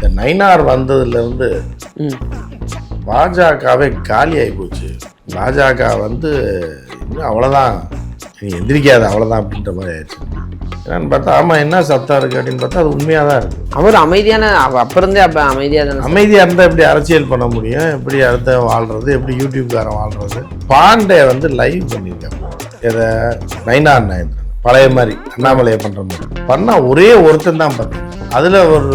இந்த நைனார் வந்ததுலேருந்து பாஜகவே காலியாகி போச்சு. பாஜக வந்து இன்னும் அவ்வளோதான் நீ எந்திரிக்காது அவ்வளோதான் அப்படின்ற மாதிரி ஆயிடுச்சு. என்னன்னு பார்த்தா ஆமாம் என்ன சத்தம் இருக்குது அப்படின்னு பார்த்தா அது உண்மையாக தான் இருக்குது அவர் அமைதியான அப்ப இருந்தே அப்ப அமைதியா தானே அமைதியாக இருந்தால் எப்படி அரசியல் பண்ண முடியும்? எப்படி அடுத்த வாழ்கிறது எப்படி யூடியூப்காரன் வாழ்கிறது பாண்டே வந்து லைவ் பண்ணியிருக்காங்க இதை நைனார் நயன் பழைய மாதிரி அண்ணாமலையை பண்ணுற மாதிரி. பண்ணால் ஒரே ஒருத்தன் தான் பார்த்தேன் அதில் ஒரு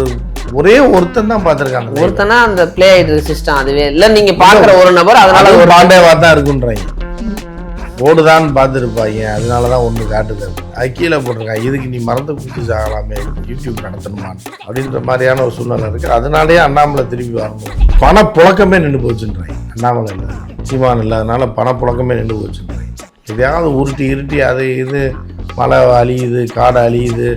ஒரே ஒருத்தன் தான் பார்த்துருக்காங்க. ஒருத்தனா அந்த பிளே ஆயிட்டு சிஸ்டம் அதுவே. இல்ல நீங்க பாக்குற ஒரு நபர் அதனால ஒரு பாண்டேவா தான் இருக்குன்றாங்க. ஓடுதான் பார்த்துருப்பாங்க. அதனால தான் ஒன்று காட்டுது. அது கீழே போட்டிருக்காங்க. இதுக்கு நீ மறந்து குத்தி சாகலாமே யூடியூப் நடத்தணுமான்னு அப்படின்ற மாதிரியான ஒரு சூழ்நிலை இருக்குது அதனாலேயே அண்ணாமலை திருப்பி வரணும். பணப்புழக்கமே நின்று போச்சுன்றாங்க. அண்ணாமலை இல்லை. சீமான் இல்லாதனால பணப்புழக்கமே நின்று போச்சுன்றாங்க. எதையாவது உருட்டி இருட்டி அது இது மழை அழியுது காடு அழியுது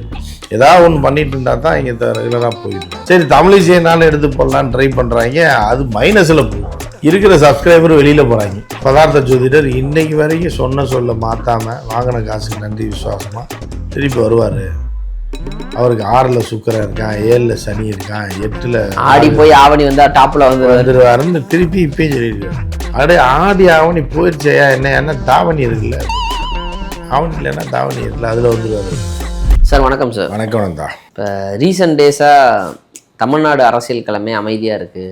ஏதாவது ஒன்று பண்ணிட்டு இருந்தா தான் இங்கே ரெகுலராக இருக்கு. சரி தமிழிசைனாலும் எடுத்து போடலான்னு ட்ரை பண்ணுறாங்க அது மைனஸில் போகும். இருக்கிற சப்ஸ்கிரைபர் வெளியில் போகிறாங்க பதார்த்த ஜோதிடர் இன்னைக்கு வரைக்கும் சொன்ன சொல்ல மாற்றாம வாங்கின காசுக்கு நன்றி விசுவாசமாக திருப்பி வருவார். அவருக்கு ஆறில் சுக்கரன் இருக்கான் ஏழில் சனி இருக்கான் எட்டில் ஆடி போய் ஆவணி வந்தா டாப்ல வந்து வந்துருவாருன்னு திருப்பி இப்பயும் சொல்லியிருக்காரு. அப்படியே ஆடி ஆவணி போயிடுச்சையா என்ன என்ன தாவணி இருக்குல்ல. ஆவணி இல்லைன்னா தாவணி இருக்குல்ல அதில் வந்துருவாரு. சார் வணக்கம் சார். வணக்கம் வந்தா இப்போ ரீசெண்ட் டேஸாக தமிழ்நாடு அரசியல் கிழமை அமைதியாக இருக்குது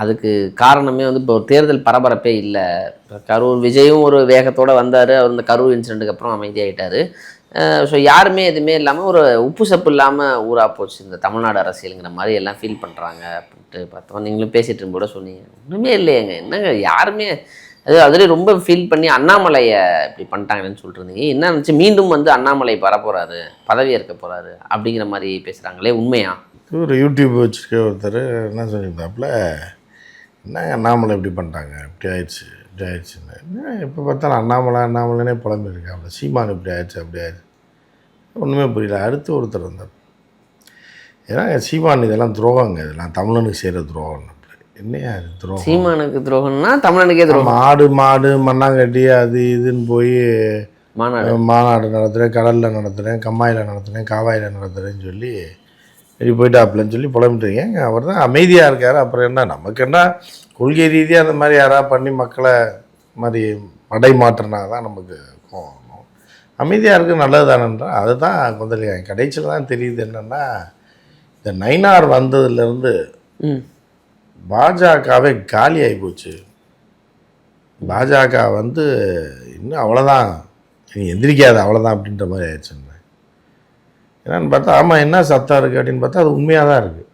அதுக்கு காரணமே வந்து இப்போ ஒரு தேர்தல் பரபரப்பே இல்லை. இப்போ கரூர் விஜயும் ஒரு வேகத்தோடு வந்தார். அவர் இந்த கரூர் இன்சிடெண்ட்டுக்கு அப்புறம் அமைதியாயிட்டாரு. ஸோ யாருமே எதுவுமே இல்லாமல் ஒரு உப்பு சப்பு இல்லாமல் ஊரா போச்சு இந்த தமிழ்நாடு அரசியலுங்கிற மாதிரி எல்லாம் ஃபீல் பண்ணுறாங்க அப்படின்ட்டு பார்த்தோம். நீங்களும் பேசிட்டு இருக்கும் கூட சொன்னீங்க. ஒன்றுமே இல்லையேங்க. என்னங்க யாருமே அது அதிலே ரொம்ப ஃபீல் பண்ணி அண்ணாமலையை இப்படி பண்ணிட்டாங்கன்னு சொல்லிட்டு என்ன நினச்சி மீண்டும் வந்து அண்ணாமலை வரப்போகிறாரு பதவி ஏற்க போகிறாரு அப்படிங்கிற மாதிரி பேசுகிறாங்களே உண்மையா? ஒரு யூடியூப் வச்சுருக்க ஒருத்தர் என்ன சொல்லியிருந்தாப்புல என்ன அண்ணாமலை இப்படி பண்ணிட்டாங்க? இப்படி ஆயிடுச்சு இப்படி ஆயிடுச்சுன்னு. எப்போ பார்த்தாலும் அண்ணாமலை அண்ணாமலைனே புலம்பிருக்காப்புல சீமான் இப்படி ஆயிடுச்சு அப்படி ஆயிடுச்சு. ஒன்றுமே புரியல. அடுத்து ஒருத்தர் வந்தார். ஏன்னா சீமான் இதெல்லாம் துரோகங்க. இதெல்லாம் தமிழனுக்கு செய்கிற துரோகம் என்னையா இது துரோகம்? சீமானுக்கு துரோகம்னா தமிழனுக்கே துரோகம். மாடு மாடு மண்ணாங்கட்டி அது இதுன்னு போய் மாநாடு. மாநாடு நடத்துகிறேன் கடலில் நடத்துகிறேன் கம்மாயில் நடத்துகிறேன் காவாயில் நடத்துகிறேன்னு சொல்லி இப்படி போயிட்டாப்புலன்னு சொல்லி புலம்பிட்டுருங்க அவர் தான் அமைதியாக இருக்கார். அப்புறம் என்ன நமக்கு என்ன கொள்கை ரீதியாக அந்த மாதிரி யாராவது பண்ணி மக்களை மாதிரி மடை மாற்றினா தான் நமக்கு கோவம். அமைதியாக இருக்கு நல்லது தானேன்றா அதுதான் கொந்தளிக்காங்க. கடைசியில் தான் தெரியுது என்னென்னா இந்த நைனார் வந்ததுலேருந்து பாஜகவே காலியாகி போச்சு. பாஜக வந்து இன்னும் அவ்வளோதான் நீ எந்திரிக்காது அவ்வளோதான் அப்படின்ற மாதிரி ஆயிடுச்சுன்னு என்னன்னு பார்த்தா ஆமாம் என்ன சத்தம் இருக்குது அப்படின்னு பார்த்தா அது உண்மையாக தான் இருக்குது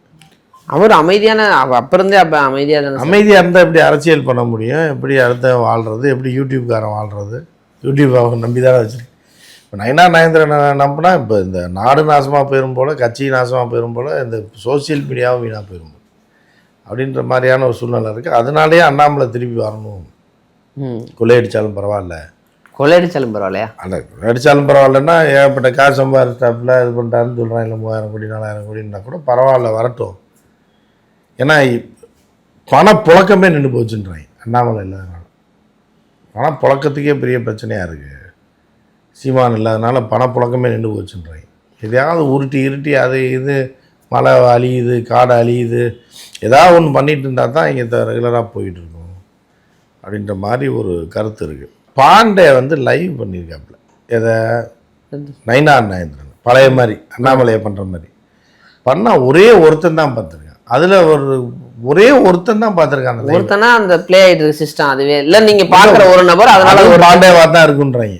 அவர் அமைதியான அவ- அப்ப இருந்தே அப்ப அமைதியாக தானே அமைதியாக இருந்தால் எப்படி அரசியல் பண்ண முடியும்? எப்படி அடுத்த வாழ்கிறது எப்படி யூடியூப்காரன் வாழ்கிறது யூடியூப் அவங்க நம்பி தானே வச்சிருக்கு இப்போ நயனா நயந்திரன் நம்பினா இப்போ இந்த நாடு நாசமாக போயிடும் போல் கட்சி நாசமாக போயிடும் போல் இந்த சோஷியல் மீடியாவும் வீணாக போயிடும். அப்படின்ற மாதிரியான ஒரு சூழ்நிலை இருக்குது அதனாலேயே அண்ணாமலை திருப்பி வரணும். ம். கொள்ளையடிச்சாலும் பரவாயில்ல. கொள்ளையடிச்சாலும் பரவாயில்லையா? அந்த அடித்தாலும் பரவாயில்லன்னா ஏகப்பட்ட காசு சம்பாதிச்சாப்புல இது பண்ணிட்டாருன்னு சொல்கிறான் இல்லை மூவாயிரம் கோடி நாலாயிரம் கோடின்னா கூட பரவாயில்ல வரட்டும். ஏன்னா பணப்புழக்கமே நின்று போச்சுன்றாங்க அண்ணாமலை இல்லாதனால. பணப்புழக்கத்துக்கே பெரிய பிரச்சனையாக இருக்குது சீமான் இல்லாதனால பணப்புழக்கமே நின்று போச்சுன்றாங்க. எதையாவது உருட்டி இருட்டி அது இது மழை அழியுது காடு அழியுது ஏதாவது ஒன்று பண்ணிட்டு இருந்தால் தான் இங்கே ரெகுலராக போயிட்டு இருக்கும் அப்படின்ற மாதிரி ஒரு கருத்து இருக்குது பாண்டே வந்து லைவ் பண்ணியிருக்காப்புல எதை? நைனார் நயந்திரன் பழைய மாதிரி அண்ணாமலையை பண்ணுற மாதிரி. பண்ணால் ஒரே ஒருத்தன் தான் பார்த்துருக்கான். அதில் ஒரு ஒரே ஒருத்தன் தான் பார்த்துருக்கான். ஒருத்தனா அந்த பிளே ஆயிட்டு சிஸ்டம் அதுவே. இல்ல நீங்க பாக்குற ஒரு நபர் அதனால ஒரு பாண்டேவா தான் இருக்குன்றாங்க.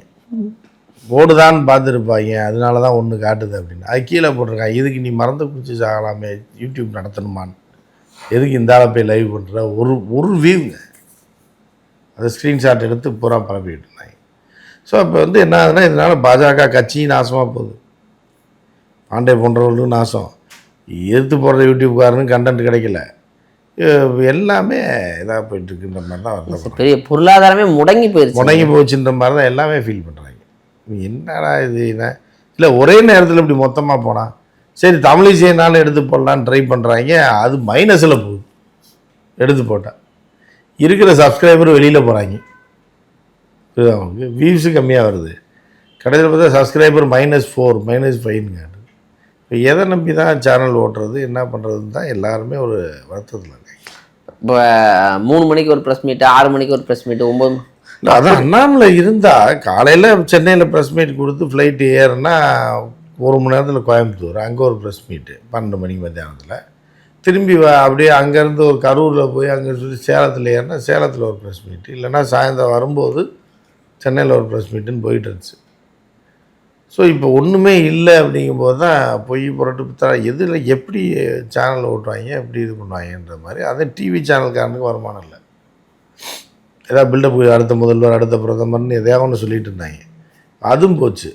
ஓடுதான் பார்த்துருப்பாங்க. அதனால தான் ஒன்று காட்டுது அப்படின்னு. அது கீழே போட்டிருக்காங்க. இதுக்கு நீ மறந்து குச்சி சாகலாமே யூடியூப் நடத்தணுமான்னு. எதுக்கு இந்த ஆளை போய் லைவ் பண்ணுற ஒரு ஒரு வியூங்க அதை ஸ்க்ரீன்ஷாட் எடுத்து பூரா பரப்பிட்டு இருந்தாங்க. ஸோ இப்போ வந்து என்ன ஆகுதுன்னா இதனால் பாஜக கட்சியும் நாசமாக போகுது. பாண்டே போன்றவர்களும் நாசம். எதிர்த்து போடுற யூடியூப்காரனும் கண்டென்ட் கிடைக்கல. எல்லாமே இதாக போயிட்டுருக்குன்ற மாதிரி தான் வருத்தப்படுறேன் பெரிய பொருளாதாரமே முடங்கி போயிருச்சு. முடங்கி போச்சுன்ற மாதிரி தான் எல்லாமே ஃபீல் பண்ணுறாங்க என்னடா இது? என்ன? இல்லை ஒரே நேரத்தில் இப்படி மொத்தமாக போனால் சரி தமிழிசைனாலும் எடுத்து போடலான்னு ட்ரை பண்ணுறாங்க அது மைனஸில் போகுது. எடுத்து போட்டால் இருக்கிற சப்ஸ்கிரைபர் வெளியில் போகிறாங்க அவங்க வியூஸு கம்மியாக வருது. கடைசியில் பார்த்தா சப்ஸ்கிரைபர் மைனஸ் ஃபோர் மைனஸ் ஃபைவ்னு இப்போ எதை நம்பி தான் சேனல் ஓட்டுறது என்ன பண்ணுறதுன்னு தான் எல்லாருமே ஒரு வருத்தத்தில் இருக்காங்க. இப்போ மூணு மணிக்கு ஒரு ப்ரெஸ் மீட்டு ஆறு மணிக்கு ஒரு ப்ரெஸ் மீட்டு ஒம்பது அதான் அண்ணாமலை இருந்தால் காலையில் சென்னையில் ப்ரெஸ் மீட் கொடுத்து ஃப்ளைட்டு ஏறுனா ஒரு மணி நேரத்தில் கோயம்புத்தூர் அங்கே ஒரு ப்ரெஸ் மீட்டு பன்னெண்டு மணிக்கு மத்தியானத்தில். திரும்பி வ அப்படியே அங்கேருந்து ஒரு கரூரில் போய் அங்கே சொல்லி சேலத்தில் ஏறினா சேலத்தில் ஒரு ப்ரெஸ் மீட்டு இல்லைன்னா சாயந்தரம் வரும்போது சென்னையில் ஒரு ப்ரெஸ் மீட்டுன்னு போயிட்டு இருந்துச்சு. ஸோ இப்போ ஒன்றுமே இல்லை அப்படிங்கும்போது தான் பொய் புரட்டு புத்தா எதில் எப்படி சேனல் ஓட்டுவாங்க எப்படி இது பண்ணுவாங்கன்ற மாதிரி அதே டிவி சேனல்காரனுக்கு வருமானம் இல்லை. ஏதாவது பில்டப் அடுத்த முதல்வர் அடுத்த பிரதமர்னு எதையாவது ஒன்று சொல்லிட்டு இருந்தாங்க. அதுவும் போச்சு.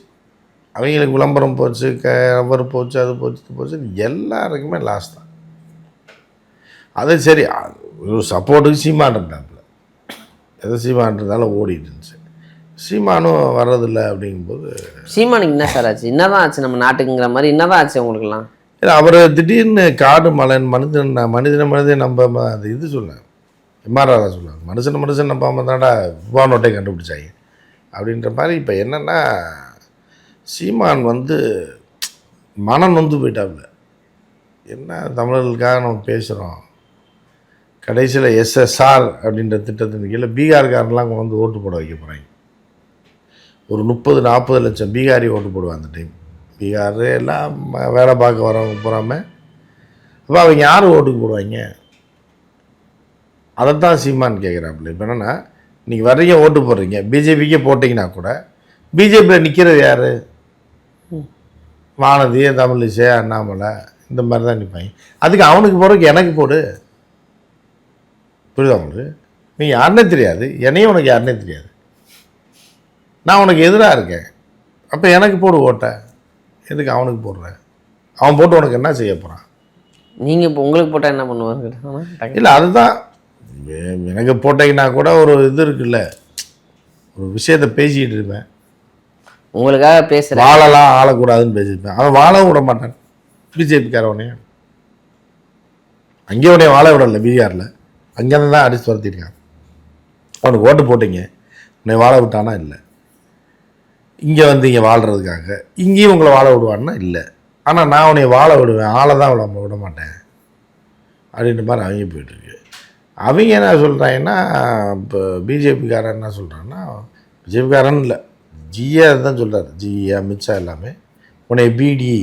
அவங்களுக்கு விளம்பரம் போச்சு கவர் போச்சு அது போச்சு இது போச்சு எல்லாருக்குமே லாஸ் தான். அது சரி ஒரு சப்போர்ட்டுக்கு சீமான் இருந்தாப்புல. எதை சீமான் இருந்தாலும் ஓடிட்டு இருந்துச்சு. சீமானும் வர்றதில்லை அப்படிங்கும்போது சீமானுக்கு என்ன சார் ஆச்சு? என்னதான் ஆச்சு நம்ம நாட்டுக்குங்கிற மாதிரி என்னதான் ஆச்சு உங்களுக்குலாம் அவர் திடீர்னு காடு மலன் மனிதன் மனிதன மனிதன் நம்ப ம- அது இது சொல்ல எம்ஆர்ஆர் சொல்லுவாங்க மனுஷன் மனுஷன் நம்பாம தான்டா நோட்டை கண்டுபிடிச்சாங்க. அப்படின்ற மாதிரி இப்போ என்னென்னா சீமான் வந்து மனம் நொந்து போயிட்டாப்புல. என்ன தமிழர்களுக்காக நம்ம பேசுகிறோம் கடைசியில் எஸ்எஸ்ஆர் அப்படின்ற திட்டத்தின் கீழே பீகார்காரெலாம் கொண்டு வந்து ஓட்டு போட வைக்க போகிறாங்க ஒரு முப்பது நாற்பது லட்சம் பீகாரி ஓட்டு போடுவாங்க அந்த டைம் பீகார் எல்லாம் வேலை பார்க்க வரவங்க போகாமல் அப்போ அவங்க யார் ஓட்டுக்கு போடுவாங்க? அதைத்தான் சீமான் கேட்குறாப்புல இப்போ என்னென்னா நீங்கள் வர்றீங்க ஓட்டு போடுறீங்க. பிஜேபிக்கே போட்டிங்கன்னா கூட பிஜேபியில் நிற்கிறது யார்? வானதி தமிழிசை அண்ணாமலை இந்த மாதிரி தான் நிற்பாங்க அதுக்கு அவனுக்கு போடுறதுக்கு எனக்கு போடு. புரியுதா உங்களுக்கு? நீ யாருன்னே தெரியாது. என்னையும் உனக்கு யாருன்னே தெரியாது. நான் உனக்கு எதிராக இருக்கேன். அப்போ எனக்கு போடு ஓட்டை. எதுக்கு அவனுக்கு போடுறேன் அவன் போட்டு உனக்கு என்ன செய்ய போகிறான் நீங்க இப்போ உங்களுக்கு போட்டா என்ன பண்ணுவாங்க? இல்லை அதுதான். எனக்கு போட்டீங்கன்னா கூட ஒரு இது இருக்குல்ல. ஒரு விஷயத்தை பேசிக்கிட்டு இருப்பேன். உங்களுக்காக பேசுறேன். வாழலாம் ஆளக்கூடாதுன்னு பேசியிருப்பேன். அவன் வாழவும் விட மாட்டான். பிஜேபிக்காரவனே அங்கேயே உடனே வாழ விடல பீகாரில் அங்கேருந்து தான் அடிச்சு துரத்திருக்கான். அவனுக்கு ஓட்டு போட்டீங்க. உன்னை வாழ விட்டானா இல்லை. இங்கே வந்து இங்கே வாழ்கிறதுக்காக இங்கேயும் உங்களை வாழ விடுவான்னா இல்லை. ஆனால் நான் உன்னை வாழ விடுவேன். ஆளை தான் விட விட மாட்டேன். அப்படின்ற மாதிரி அவங்க போயிட்டுருக்கு. அவங்க என்ன சொல்கிறாங்கன்னா இப்போ பிஜேபிக்காரன் என்ன சொல்கிறான்னா பிஜேபிக்காரன் இல்லை. ஜியா தான் சொல்கிறார் ஜிஏ அமித்ஷா எல்லாமே. உன்னை பிடி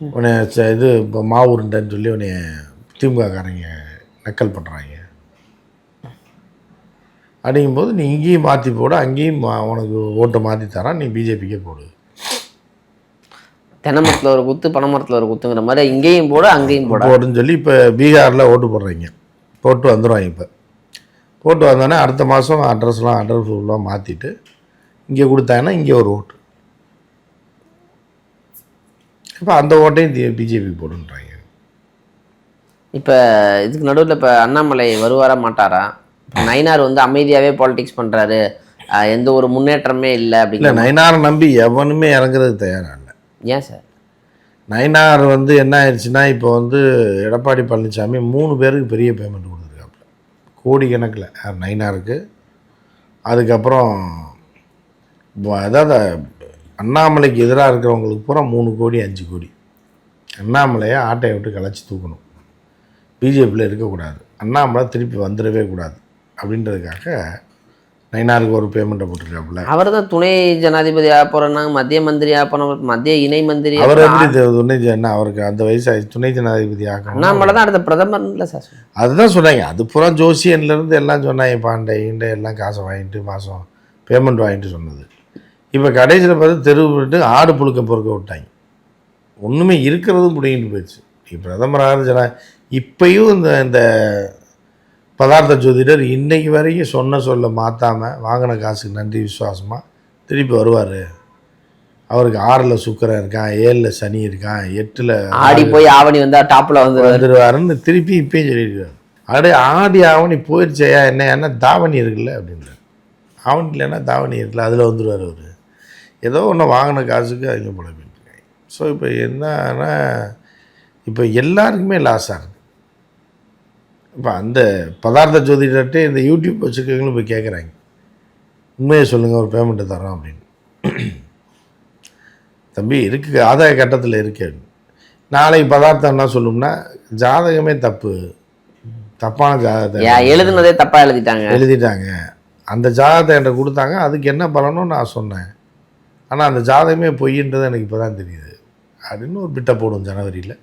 உன்னை இது இப்போ மாவுருண்டைன்னு சொல்லி உன்னை திமுககாரங்க நக்கல் பண்ணுறாங்க அப்படிங்கும்போது நீ இங்கேயும் மாற்றி போடு அங்கேயும் உனக்கு ஓட்டை மாற்றி தரான் நீ பிஜேபிக்கே போடு. தென்னமரத்தில் ஒரு குத்து பனைமரத்தில் ஒரு குத்துங்கிற மாதிரி இங்கேயும் போட அங்கேயும் போட. போடுன்னு சொல்லி இப்போ பீகாரில் ஓட்டு போடுறீங்க. போட்டு வந்துடுவாங்க இப்போ. போட்டு வந்தோடனே அடுத்த மாதம் அட்ரஸ்லாம் அட்ரஸ் ஃபுல்லாக மாற்றிட்டு இங்கே கொடுத்தாங்கன்னா இங்கே ஒரு ஓட்டு. இப்போ அந்த ஓட்டையும் பிஜேபி போடுன்றாங்க. இப்போ இதுக்கு நடுவில் இப்போ அண்ணாமலை வருவாரா மாட்டாரா? இப்ப நயினார் வந்து அமைதியாகவே பாலிடிக்ஸ் பண்ணுறாரு எந்த ஒரு முன்னேற்றமே இல்லை அப்படிங்கிற நயனாரை நம்பி எவனுமே இறங்குறதுக்கு தயாராக இல்லை. ஏன் சார்? நயனார் வந்து என்ன ஆயிடுச்சுன்னா இப்போ வந்து எடப்பாடி பழனிசாமி மூணு பேருக்கு பெரிய பேமெண்ட் கொடுத்துருக்காப்புல கோடி கணக்கில் நயனாருக்கு அதுக்கப்புறம் அதாவது அண்ணாமலைக்கு எதிராக இருக்கிறவங்களுக்கு பூரா மூணு கோடி அஞ்சு கோடி. அண்ணாமலையை ஆட்டையை விட்டு கலைச்சி தூக்கணும். பிஜேபியில் இருக்கக்கூடாது. அண்ணாமலை திருப்பி வந்துடவே கூடாது. அப்படின்றதுக்காக நயனாருக்கு ஒரு பேமெண்ட்டை போட்டிருக்காப்புல. அவர் தான் துணை ஜனாதிபதி போகிறேன்னாங்க மத்திய மந்திரி போகிறோம் மத்திய இணை மந்திரி அவர் எப்படி துணை என்ன அவருக்கு அந்த வயசாகிடுச்சு துணை ஜனாதிபதி ஆகணும்? அண்ணாமலை தான் அடுத்த பிரதமர் இல்லை சார். அதுதான் சொன்னாங்க. அது பூரா ஜோசியன்லேருந்து எல்லாம் சொன்னாங்க. பாண்டை ஈண்டை எல்லாம் காசை வாங்கிட்டு மாதம் பேமெண்ட் வாங்கிட்டு சொன்னது. இப்போ கடைசியில் பார்த்து தெரு விட்டு ஆடு புழுக்க பொறுக்க விட்டாங்க. ஒன்றுமே இருக்கிறதும் பிடிங்கிட்டு போயிடுச்சு. இப்போ பிரதமராக ஜனா இப்பயும் இந்த இந்த பதார்த்த ஜோதிடர் இன்னைக்கு வரைக்கும் சொன்ன சொல்ல மாற்றாமல் வாங்கின காசுக்கு நன்றி விசுவாசமாக திருப்பி வருவார். அவருக்கு ஆறில் சுக்கரன் இருக்கான் ஏழில் சனி இருக்கான் எட்டில் ஆடி போய் ஆவணி வந்தா டாப்ல வந்து வந்துடுவாருன்னு திருப்பி இப்பயும் சொல்லியிருக்காரு. அப்படியே ஆடி ஆவணி போயிடுச்சையா என்ன என்ன தாவணி இருக்குல்ல அப்படின்றார். ஆவணி இல்லைன்னா தாவணி இருக்குல்ல அதில் வந்துடுவார் அவர். ஏதோ ஒன்று வாங்கின காசுக்கு அவங்க புலம்பிட்டுருக்காங்க ஸோ இப்போ என்னன்னா இப்போ எல்லாருக்குமே லாஸாக இருக்குது இப்போ அந்த பதார்த்த ஜோதிடர்கிட்ட இந்த யூடியூப் வச்சுருக்கவங்களும் போய் கேட்குறாங்க உண்மையை சொல்லுங்கள் ஒரு பேமெண்ட்டு தரோம் அப்படின்னு. தம்பி இருக்கு ஆதாய கட்டத்தில் இருக்கு. நாளைக்கு பதார்த்தம் என்ன சொல்லும்னா ஜாதகமே தப்பு. தப்பான ஜாதகத்தை எழுதுனதே தப்பா எழுதிட்டாங்க. எழுதிட்டாங்க. அந்த ஜாதகத்தை என்கிட்ட கொடுத்தாங்க. அதுக்கு என்ன பலனும் நான் சொன்னேன். ஆனால் அந்த ஜாதகமே பொய்ன்றது எனக்கு இப்போ தான் தெரியுது. அப்படின்னு ஒரு பிட்டை போடும் ஜனவரியில்.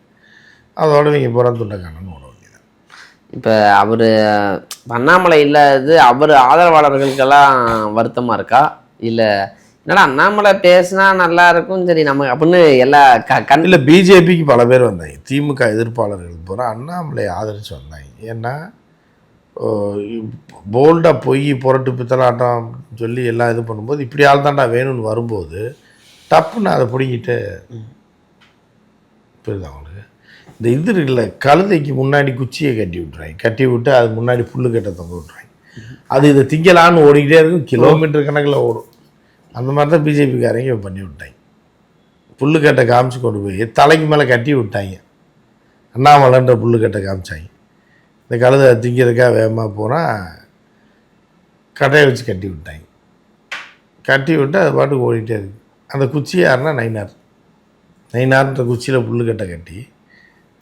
அதோட இவங்க பூரா துண்டக்கானன்னு ஓட இப்போ அவர் அண்ணாமலை இல்லாதது அவர் ஆதரவாளர்களுக்கெல்லாம் வருத்தமாக இருக்கா? இல்லை என்னடா அண்ணாமலை பேசினா நல்லா இருக்கும் சரி நம்ம அப்படின்னு எல்லா க கண் இல்லை பிஜேபிக்கு பல பேர் வந்தாங்க. திமுக எதிர்ப்பாளர்கள் பூரா அண்ணாமலை ஆதரித்து வந்தாங்க. ஏன்னா போல்டாக பொய் புரட்டு பித்தலாட்டம் சொல்லி எல்லாம் இது பண்ணும்போது இப்படி ஆள் தாண்டா வேணும்னு வரும்போது டப்புன்னு அதை பிடிங்கிட்டு புரியுதா அவங்களுக்கு இந்த இது இருக்குல்ல கழுதைக்கு முன்னாடி குச்சியை கட்டி விட்றாங்க கட்டி விட்டு அது முன்னாடி புல்லு கட்ட தொங்க விட்றாங்க அது இதை திங்கலான்னு ஓடிக்கிட்டே இருக்கும். கிலோமீட்டர் கணக்கில் ஓடும். அந்த மாதிரி தான் பிஜேபிக்காரங்க பண்ணி விட்டாங்க. புல்லு கட்டை காமிச்சு கொண்டு போய் தலைக்கு மேலே கட்டி விட்டாங்க. அண்ணாமலைன்ற புல்லு கட்டை காமிச்சாங்க. இந்த கழுதை திங்கிறதுக்காக வேகமாக போனால் கட்டையை வச்சு கட்டி விட்டாங்க. கட்டி விட்டு அது பாட்டுக்கு ஓடிட்டே இருக்கு. அந்த குச்சி யாருன்னா நைனார் நைனார்ன்ற குச்சியில் புல்லு கட்டை கட்டி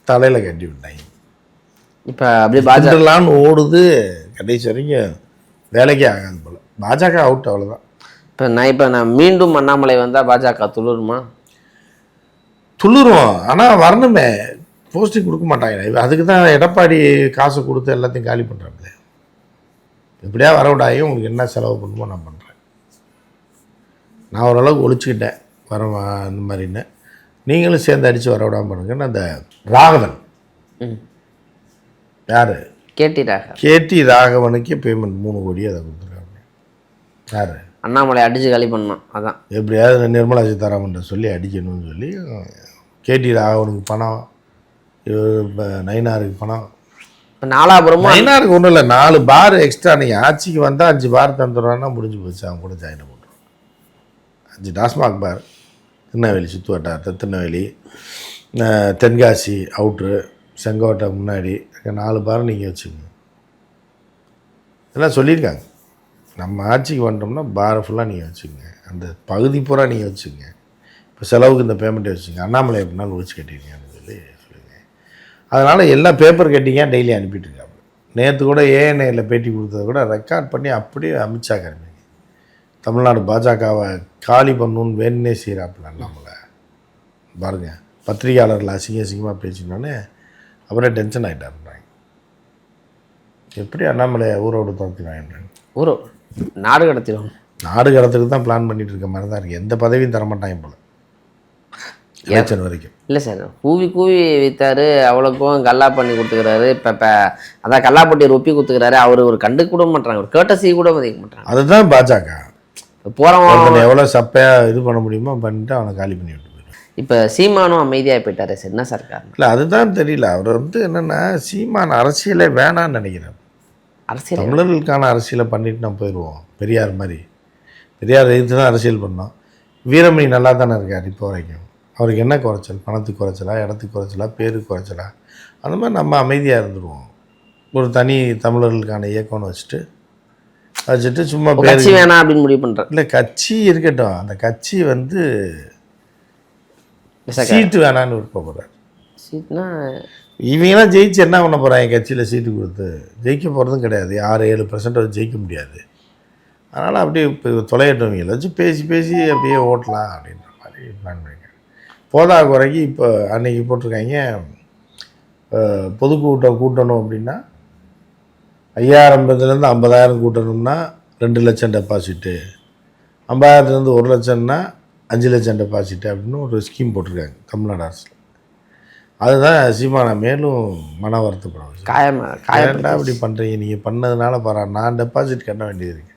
தலையில் கட்டி விட்டாங்க. இப்போ அப்படியே பாஜக பாஜகலான்னு ஓடுது கடைசி வரைக்கும் வேலைக்கே ஆகாது போல். பாஜக அவுட் அவ்வளோதான் இப்போ நான் இப்போ நான் மீண்டும் அண்ணாமலை வந்தால் பாஜக துளிருமா துள்ளுருவோம். ஆனால் வரணுமே. போஸ்டிங் கொடுக்க மாட்டாங்க. அதுக்கு தான் எடப்பாடி காசு கொடுத்து எல்லாத்தையும் காலி பண்ணுறாங்க எப்படியா வரவிடாயி உங்களுக்கு என்ன செலவு பண்ணுமோ நான் பண்ணுறேன் நான் ஓரளவுக்கு ஒழிச்சுக்கிட்டேன். வர அந்த மாதிரின்னு. நீங்களும் சேர்ந்து அடித்து வர விடாம பண்ணுங்கன்னு அந்த ராகவன். ம். யார்? கேட்டிராக கேடி ராகவனுக்கே பேமெண்ட் மூணு கோடி அதை கொடுத்துருக்காங்க. யார்? அண்ணாமலை அடிச்சு காலி பண்ணான். அதான். எப்படியாவது நிர்மலா சீதாராமன் சொல்லி அடிக்கணும்னு சொல்லி கேடி ராகவனுக்கு பணம் நயினாருக்கு பணம் இப்போ நாலாபுரமும் நயினாருக்கு ஒன்றும் இல்லை நாலு பார் எக்ஸ்ட்ரா நீங்கள் ஆட்சிக்கு வந்தால் அஞ்சு பார் தந்துடுறான்னா முடிஞ்சு போச்சு அவங்க கூட ஜாயின் பண்ணுறோம் அஞ்சு டாஸ்மாக் பார் திருநெல்வேலி சுற்று வட்டாரத்தை திருநெல்வேலி தென்காசி அவுட்ரு செங்கோட்டை முன்னாடி நாலு பார் நீங்கள் வச்சுக்கோங்க. இதெல்லாம் சொல்லியிருக்காங்க. நம்ம ஆட்சிக்கு வந்துட்டோம்னா பாரை ஃபுல்லாக நீங்கள் வச்சுக்கோங்க. அந்த பகுதி பூரா நீங்கள் வச்சுக்கோங்க. இப்போ செலவுக்கு இந்த பேமெண்ட்டை வச்சுங்க அண்ணாமலை எப்படினாலும் ஒழிச்சு சொல்லுங்க அதனால் எல்லா பேப்பர் கட்டிங்க டெய்லி அனுப்பிட்டு இருக்காங்க நேற்று கூட ஏஎன்ஐயில் பேட்டி கொடுத்ததை கூட ரெக்கார்ட் பண்ணி அப்படியே அமித்ஷா கிளம்பிங்க தமிழ்நாடு பாஜகவை காலி பண்ணணுன்னு வேணுன்னே செய்கிறாப்புல அண்ணாமலை பாருங்க பத்திரிகையாளர்கள் அசிங்க அசிங்கமாக பேசினோன்னே அப்புறம் டென்ஷன் ஆகிட்டாருன்றாங்க எப்படி அண்ணாமலையை ஊரோடு துரத்துறாங்கன்றாங்க ஊரோ நாடு கடத்திடுவாங்க நாடு கடத்துக்கு தான் பிளான் பண்ணிட்டு இருக்க மாதிரி தான் இருக்குது எந்த பதவியும் தர மாட்டாங்க போல. எலெக்ஷன் வரைக்கும். இல்லை சார் கூவி கூவி வித்தாரு அவ்வளோக்கும் கல்லா பண்ணி கொடுத்துக்கிறாரு. இப்போ இப்போ அதான் கல்லாப்பட்டி ரொப்பி கொடுத்துக்கிறாரு. அவர் ஒரு கண்டு கூட மாட்டாங்க ஒரு கேட்டசி கூட மதிக்க மாட்டாங்க அதுதான் பாஜக. போகிறவன் எவ்வளோ சப்பையாக இது பண்ண முடியுமோ பண்ணிட்டு அவனை காலி பண்ணி விட்டு இப்போ சீமானும் அமைதியாக போயிட்டாரு சார். என்ன சார் இல்லை அதுதான் தெரியல. அவர் வந்து என்னென்னா சீமான் அரசியலே வேணான்னு நினைக்கிறேன் அரசியல் தமிழர்களுக்கான அரசியலை பண்ணிட்டு நான் போயிடுவோம். பெரியார் மாதிரி. பெரியார் எதிர்த்து தான் அரசியல் பண்ணோம். வீரமணி நல்லா தானே இருக்கார் இப்போ வரைக்கும். அவருக்கு என்ன குறைச்சல்? பணத்துக்கு குறைச்சலா? இடத்துக்கு குறைச்சலா? பேருக்கு குறைச்சலா? அந்த மாதிரி நம்ம அமைதியாக இருந்துருவோம். ஒரு தனி தமிழர்களுக்கான இயக்கம்னு வச்சுட்டு வச்சுட்டு சும்மா கட்சி வேணாம் அப்படின்னு முடிவு பண்ணுறேன் இல்லை கட்சி இருக்கட்டும். அந்த கட்சி வந்து சீட்டு வேணான்னு விருப்பப்படுறாரு சீட்னா இவங்கெல்லாம் ஜெயிச்சு என்ன பண்ண போகிறாங்க கட்சியில் சீட்டு கொடுத்து? ஜெயிக்க போகிறதும் கிடையாது. ஆறு ஏழு பர்சன்ட் ஜெயிக்க முடியாது. அதனால் அப்படியே இப்போ தொலையட்டும் இவங்களை வச்சு பேசி பேசி அப்படியே ஓட்டலாம் அப்படின்ற மாதிரி பிளான் பண்ணியிருக்காங்க போதா குறைக்கு இப்போ அன்னைக்கு போட்டிருக்காங்க. பொதுக்கூட்டம் கூட்டணும் அப்படின்னா ஐயாயிரம்பதுலேருந்து ஐம்பதாயிரம் கூட்டணும்னா ரெண்டு லட்சம் டெபாசிட்டு ஐம்பதாயிரத்துலேருந்து ஒரு லட்சம்னா அஞ்சு லட்சம் டெபாசிட் அப்படின்னு ஒரு ஸ்கீம் போட்டிருக்காங்க தமிழ்நாடு அரசு. அதுதான் சீமானா மேலும் மன வருத்தப்பட வச்சு. காயமா ஏன்டா இப்படி பண்ணுறீங்க நீங்கள் பண்ணதுனால பரவ நான் டெபாசிட் கட்ட வேண்டியது இருக்கு.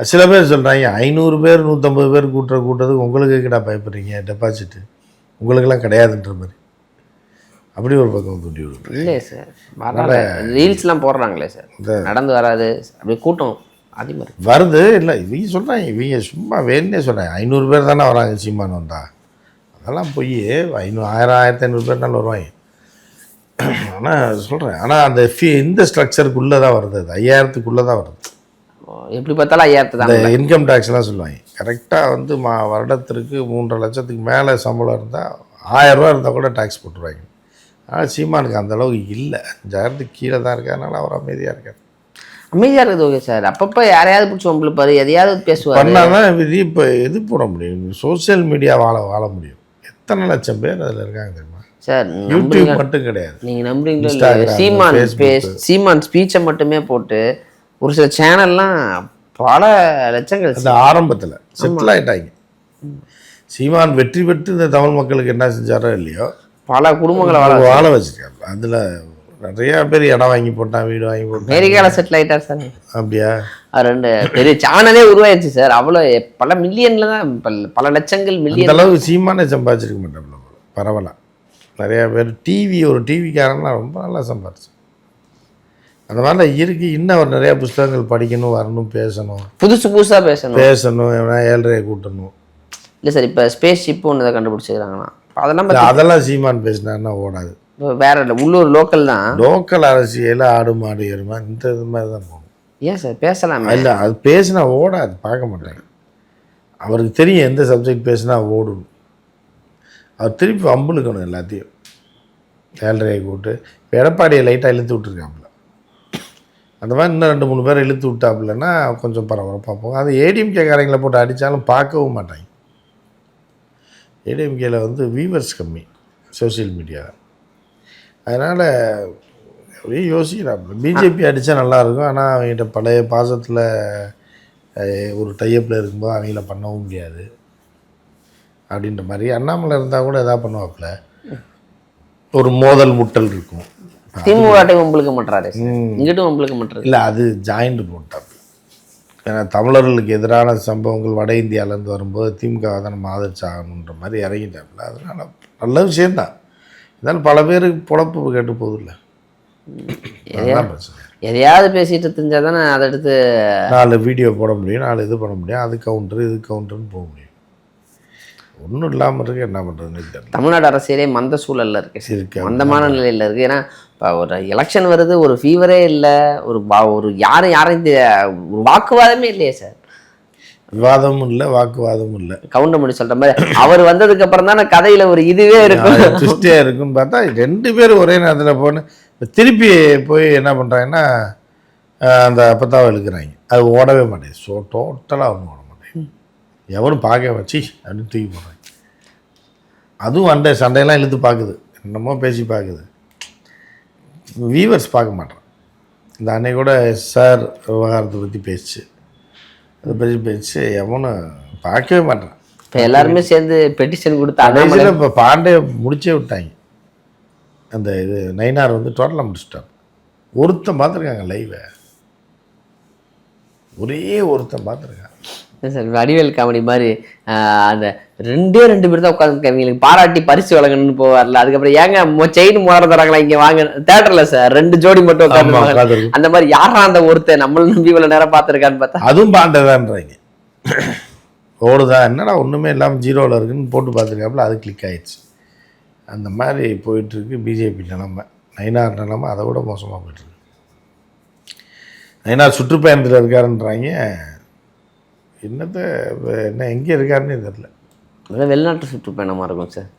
சில பேர் சொல்கிறாங்க ஐநூறு பேர் நூற்றம்பது பேர் கூட்டுற கூட்டத்துக்கு உங்களுக்கு எதுக்குடா பயப்படுறீங்க டெபாசிட்டு உங்களுக்கெல்லாம் கிடையாதுன்ற மாதிரி. அப்படி ஒரு பக்கம் தூண்டி விடுறேன் இல்லையே சார். வராங்க ரீல்ஸ்லாம் போடுறாங்களே சார். நடந்து வராது. அப்படியே கூட்டம் அதிகமாக வருது. இல்லை இவங்க சொல்கிறாங்க இவங்க சும்மா வேணுன்னே சொல்கிறாங்க ஐநூறு பேர் தானே வராங்க சீமான் வந்தா. அதெல்லாம் போய் ஐநூறு ஆயிரம் ஆயிரத்தி ஐநூறு பேர்னாலும் வருவாங்க. ஆனால் சொல்கிறேன் ஆனால் அந்த ஃபீ இந்த ஸ்ட்ரக்சருக்குள்ளே தான் வருது. அது ஐயாயிரத்துக்குள்ளே தான் வருது. எப்படி பார்த்தாலும் ஐயாயிரத்து தான். இன்கம் டேக்ஸ்லாம் சொல்லுவாங்க. கரெக்டாக வந்து மா வருடத்திற்கு மூன்றரை லட்சத்துக்கு மேலே சம்பளம் இருந்தால் ஆயிரம் ரூபா இருந்தால் கூட டேக்ஸ் போட்டுருவாங்க. ஆனால் சீமானுக்கு அந்த அளவுக்கு இல்லை. அஞ்சாயிரத்துக்கு கீழே தான் இருக்காரு அதனால் அவர் அமைதியாக இருக்கார். அமைதியாக இருக்குது ஓகே சார் அப்பப்போ யாரையாவது பிடிச்சி உங்களை எதையாவது பேசுவார். பண்ணாதான் இது இப்போ இது போட முடியும்? சோஷியல் மீடியா வாழ வாழ முடியும். எத்தனை லட்சம் பேர் அதில் இருக்காங்க தெரியுமா? சார் யூடியூப் மட்டும் கிடையாது. நீங்க நம்புறீங்களோ சீமான் சீமான் ஸ்பீச்சை மட்டுமே போட்டு ஒரு சில சேனல்லாம் பல லட்சங்கள் அந்த ஆரம்பத்தில் செட்டில் ஆயிட்டாங்க. சீமான் வெற்றி பெற்று இந்த தமிழ் மக்களுக்கு என்ன செஞ்சாரோ இல்லையோ பல குடும்பங்களை வாழ வாழ வச்சிருக்காங்க அதில் நிறைய பேர் இடம் வாங்கி போட்டான் வீடு வாங்கி போட்டான். அமெரிக்கால செட்டில் ஆயிட்டார் சார். அப்படியா? அவர் ரெண்டு பெரிய சேனலே உருவாயிருச்சு சார். அவ்வளோ பல மில்லியன்ல தான் பல- பல லட்சங்கள் மில்லியன் அளவுக்கு சீமானே சம்பாதிச்சிருக்க போல பரவாயில்ல. நிறையா பேர் டிவி ஒரு டிவிக்காரன்லாம் ரொம்ப நல்லா சம்பாதிச்சு அந்த மாதிரிலாம் இருக்கு. இன்னும் அவர் நிறையா புஸ்தகங்கள் படிக்கணும் வரணும் பேசணும். புதுசு புதுசா பேசணும். பேசணும் எவனா ஏழ்றையை கூட்டணும். இல்ல சார் இப்ப ஸ்பேஸ் ஷிப் ஒன்று தான் கண்டுபிடிச்சிருக்காங்கன்னா அதெல்லாம் அதெல்லாம் சீமான் பேசினாருன்னா ஓடாது. வேற இல்லை உள்ளூர் லோக்கல் தான். லோக்கல் அரசியல் ஆடு மாடு எருமா இந்த இது மாதிரி தான் போகணும். ஏன் சார் பேசலாமே? இல்லை அது பேசினா ஓடாது பார்க்க மாட்டாங்க அவருக்கு தெரியும் எந்த சப்ஜெக்ட் பேசினா ஓடும். அவர் திருப்பி வம்புழுக்கணும் எல்லாத்தையும். ஏழ்றையை கூட்டு எடப்பாடியை லைட்டாக இழுத்து விட்டுருக்காப்புல. அந்த மாதிரி இன்னும் ரெண்டு மூணு பேர் இழுத்து விட்டாப்புலன்னா கொஞ்சம் பரபரப்பாக போகும். அது ஏடிஎம்கேக்காரங்களை போட்டு அடித்தாலும் பார்க்கவும் மாட்டாங்க. ஏடிஎம்கேல வந்து வியூவர்ஸ் கம்மி சோஷியல் மீடியாவில் அதனால் அப்படியே யோசிக்கிறாப்புல. பிஜேபி அடித்தா நல்லாயிருக்கும் ஆனால் அவங்ககிட்ட பழைய பாசத்தில் ஒரு டைப்பில் இருக்கும்போது அவங்கள பண்ணவும் முடியாது. அப்படின்ற மாதிரி அண்ணாமலை இருந்தால் கூட எதாவது பண்ணுவாப்புல. ஒரு மோதல் முட்டல் இருக்கும். திமுக உங்களுக்கு மாட்டாரு இங்கிட்டும் உங்களுக்கு மாட்டாரு இல்லை அது ஜாயிண்ட் போட்டாப்பு ஏன்னா தமிழர்களுக்கு எதிரான சம்பவங்கள் வட இந்தியாவிலேருந்து வரும்போது திமுக தான் நம்ம ஆதரிச்சாகணுன்ற மாதிரி இறங்கிட்டாப்புல. அதனால நல்ல விஷயம்தான். இருந்தாலும் பல பேருக்கு பொழப்பு கேட்டு பிரச்சனை. எதையாவது பேசிட்டு தெரிஞ்சா தானே அதை எடுத்து நாலு வீடியோ போட முடியும் நாலு இது பண்ண முடியும். அது கவுண்டர் இது கவுண்டர்னு போக முடியும். ஒன்றும் இல்லாமல் இருக்கு என்ன பண்ணுறதுன்னு தெரியல. தமிழ்நாடு அரசியலே மந்த சூழல்ல இருக்கு. சார். இருக்கு மந்தமான நிலையில இருக்கு. ஏன்னா இப்போ ஒரு எலெக்ஷன் வருது ஒரு ஃபீவரே இல்லை ஒரு பா- ஒரு யாரும் யாரும் ஒரு வாக்குவாதமே இல்லையே சார் விவாதமும் இல்லை வாக்குவாதமும் இல்லை. கவுண்டமணி சொல்ற மாதிரி அவர் வந்ததுக்கு அப்புறம் தானே கதையில ஒரு இதுவே இருக்கும். ட்விஸ்டியாக இருக்குன்னு பார்த்தா ரெண்டு பேரும் ஒரே நேரத்தில் போன திருப்பி போய் என்ன பண்ணுறாங்கன்னா அந்த அப்பத்தாவை இழுக்கிறாங்க. அது ஓடவே மாட்டேங்குது. ஸோ டோட்டலாக மாட்டேங்குது எவனும் பார்க்க வச்சு அப்படின்னு தூக்கி போடுறாங்க. அதுவும் அண்டை சண்டையெல்லாம் இழுத்து பார்க்குது. என்னமோ பேசி பார்க்குது. வியூவர்ஸ் பார்க்க மாட்டேன். இந்த அன்னை கூட சார் விவகாரத்தை பற்றி பேசுச்சு. அதை பற்றி பேச்சு எவனும் பார்க்கவே மாட்டேன். இப்போ எல்லாருமே சேர்ந்து பெட்டிஷன் கொடுத்து கடைசியில் இப்போ பாண்டே முடிச்சே விட்டாங்க. அந்த இது நைனார் வந்து டோட்டலாக முடிச்சிட்டார். ஒருத்தன் பார்த்துருக்காங்க லைவை ஒரே ஒருத்தன் பார்த்துருக்கான். சார் வடிவேல் காமெடி மாதிரி அந்த ரெண்டே ரெண்டு பேர் தான் உட்காந்து இவங்களுக்கு பாராட்டி பரிசு வழங்கணும்னு போவார்ல. அதுக்கப்புறம் ஏங்க செயின் மோதிரம் தராங்களா இங்க வாங்க. தேட்டர்ல சார் ரெண்டு ஜோடி மட்டும் உட்காந்து. அந்த மாதிரி யாரா அந்த ஒருத்தன்? நம்மளும் நம்பி இவ்வளவு நேரம் பார்த்திருக்கான்னு பார்த்தா. அதுவும் பாண்டதான்றாங்க. ஓடுதா என்னடா ஒன்றுமே இல்லாமல் ஜீரோவில் இருக்குன்னு போட்டு பார்த்துருக்காப்புல அது கிளிக் ஆயிடுச்சு. அந்த மாதிரி போயிட்டுருக்கு பிஜேபி நிலமை. நைனார் நிலமை அதை விட மோசமாக போயிட்டுருக்கு. நைனார் சுற்றுப்பயணத்தில் இருக்காருன்றாங்க. என்னத்தை என்ன எங்கே இருக்காருன்னே தெரில இதெல்லாம் வெளிநாட்டு சுற்றுப்பயணமா இருக்கும் சார்?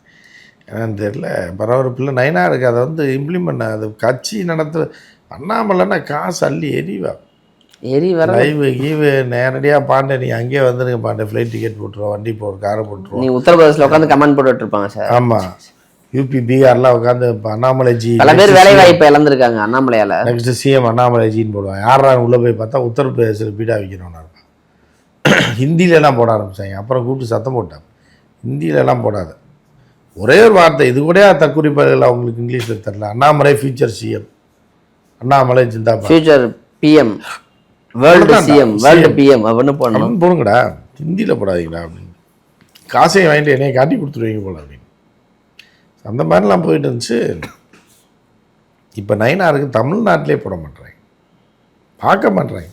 என்னன்னு தெரில பரபரப்பில்லை நைனாருக்கு அதை வந்து இம்ப்ளிமெண்ட் அது கட்சி நடத்து அண்ணாமலைன்னா காசு அள்ளி எரிவா எரி வர லைவ் கீவு நேரடியாக பாண்டே நீ அங்கேயே வந்துருங்க பாண்டே. ஃப்ளைட் டிக்கெட் போட்டுருவோம் வண்டி போடு காரை போட்டுருவோம் நீ உத்தரப்பிரதேசில் உட்காந்து கமெண்ட் போட்டுட்டு இருப்பாங்க சார். ஆமாம் யூபி பீகார்லாம் உட்காந்து இப்போ அண்ணாமலைஜி பல பேர் வேலை வாய்ப்பை இழந்திருக்காங்க அண்ணாமலையால. நெக்ஸ்ட் சிஎம் அண்ணாமலைஜின்னு போடுவாங்க யாரா உள்ளே போய் பார்த்தா உத்தரப்பிரதேசில் பீடா விற்கிறவனா இருப்பான் ஹிந்திலலாம் போட ஆரம்பிச்சாங்க. அப்புறம் கூப்பிட்டு சத்தம் போட்டாங்க. ஹிந்திலலாம் போடாத. ஒரே ஒரு வார்த்தை இது கூட தற்குறிப்பாளர்கள் அவங்களுக்கு இங்கிலீஷில் தெரில Annamalai future CM Annamalai ஜிந்தாபா future PM world CM world. PM அப்படின்னு போடணும். போடுங்கடா. ஹிந்தியில் போடாதீங்கடா அப்படின்னு. காசையும் வாங்கிட்டு என்னைய காட்டி கொடுத்துருவீங்க போல அப்படின்னு. அந்த மாதிரிலாம் போயிட்டு இருந்துச்சு. இப்போ நைனாருக்கு தமிழ்நாட்டிலே போட மாட்டேறாங்க. பார்க்க மாட்டேறாங்க.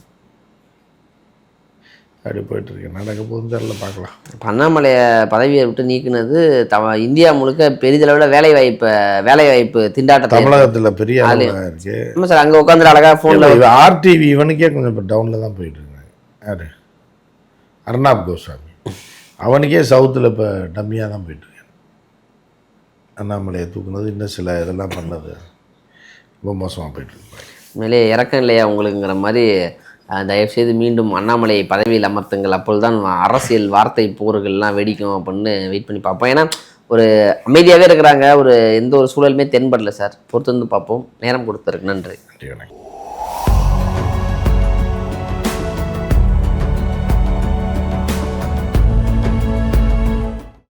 அப்படி போயிட்டு இருக்கு நடக்க போகுதுன்னு தெரியல பார்க்கலாம். இப்ப அண்ணாமலையை பதவியை விட்டு நீக்குனது தம இந்தியா முழுக்க பெரிதளவில் வேலை வாய்ப்பு வேலை வாய்ப்பு திண்டாட்டத்தை தமிழகத்தில் பெரிய அளவில் இருக்கு. ஆமா சார் அங்க உட்காந்து அழகா போன்ல ஆர்டிவி இவனுக்கே கொஞ்சம் இப்போ டவுனில் தான் போயிட்டு இருக்காங்க. யார்? அர்ணாப் கோஸ்வாமி. அவனுக்கே சவுத்தில் இப்போ டம்மியாக தான் போயிட்டுருக்கேன் அண்ணாமலையை தூக்குனது இன்னும் சில இதெல்லாம் பண்ணது. ரொம்ப மோசமாக போயிட்டுருக்கு உண்மையிலே இறக்கம் இல்லையா உங்களுக்குங்கிற மாதிரி தயவுசெய்து மீண்டும் அண்ணாமலை பதவியில் அமர்த்துங்கள். அப்பொழுதுதான் அரசியல் வார்த்தை போர்கள்லாம் வெடிக்கும் அப்படின்னு வெயிட் பண்ணி பார்ப்போம். ஏன்னா ஒரு அமைதியாகவே இருக்கிறாங்க. ஒரு எந்த ஒரு சூழலுமே தென்படல சார். பொறுத்து வந்து பார்ப்போம். நேரம் கொடுத்துருக்கு நன்றி. நன்றி